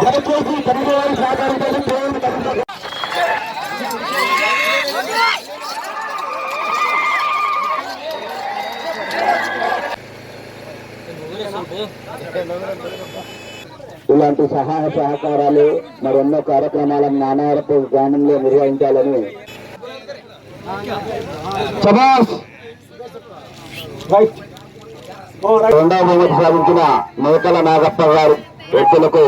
దయచేసి కనుగోలు దేవుని కనుగోలు ఇలాంటి సహాయ సహకారాలు మరెన్నో కార్యక్రమాలను నానారపు గ్రామంలో నిర్వహించాలని సభాష్ రెండవ సాధించిన నూతల నాగప్ప గారు వ్యక్తులకు.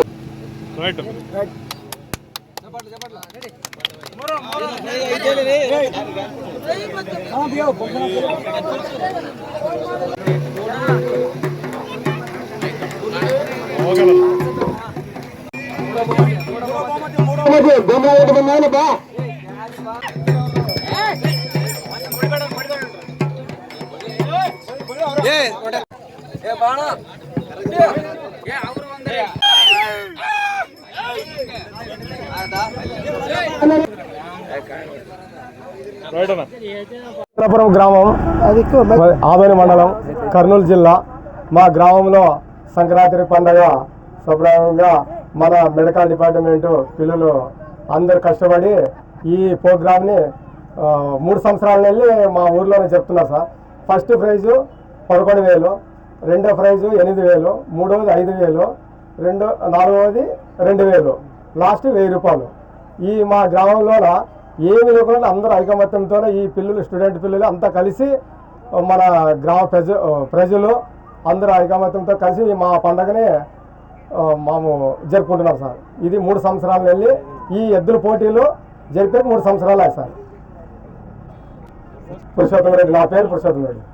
బొమ్మ ఒకటి బా చిత్రపురం గ్రామం ఆదోని మండలం కర్నూలు జిల్లా మా గ్రామంలో సంక్రాంతి పండగ సంప్రదాయంగా మన మెడికల్ డిపార్ట్మెంట్ పిల్లలు అందరు కష్టపడి ఈ ప్రోగ్రామ్ని మూడు సంవత్సరాల వెళ్ళి మా ఊర్లోనే చెప్తున్నారు సార్. ఫస్ట్ ప్రైజు పదకొండు వేలు రెండో ప్రైజు ఎనిమిది వేలు మూడవది ఐదు వేలు రెండో నాలుగవది రెండు వేలు. లాస్ట్ వెయ్యి రూపాయలు. ఈ మా గ్రామంలోన ఏమి లేకుండా అందరూ ఐకమత్యంతో ఈ పిల్లలు స్టూడెంట్ పిల్లలు అంతా కలిసి మన గ్రామ ప్రజ ప్రజలు అందరూ ఐకమత్యంతో కలిసి మా పండగని మాము మేము జరుపుకుంటున్నాం సార్. ఇది మూడు సంవత్సరాలు వెళ్ళి ఈ ఎద్దుల పోటీలు జరిపే మూడు సంవత్సరాలు సార్. పురుషోత్తం రెడ్డి నా పేరు పురుషోత్తం రెడ్డి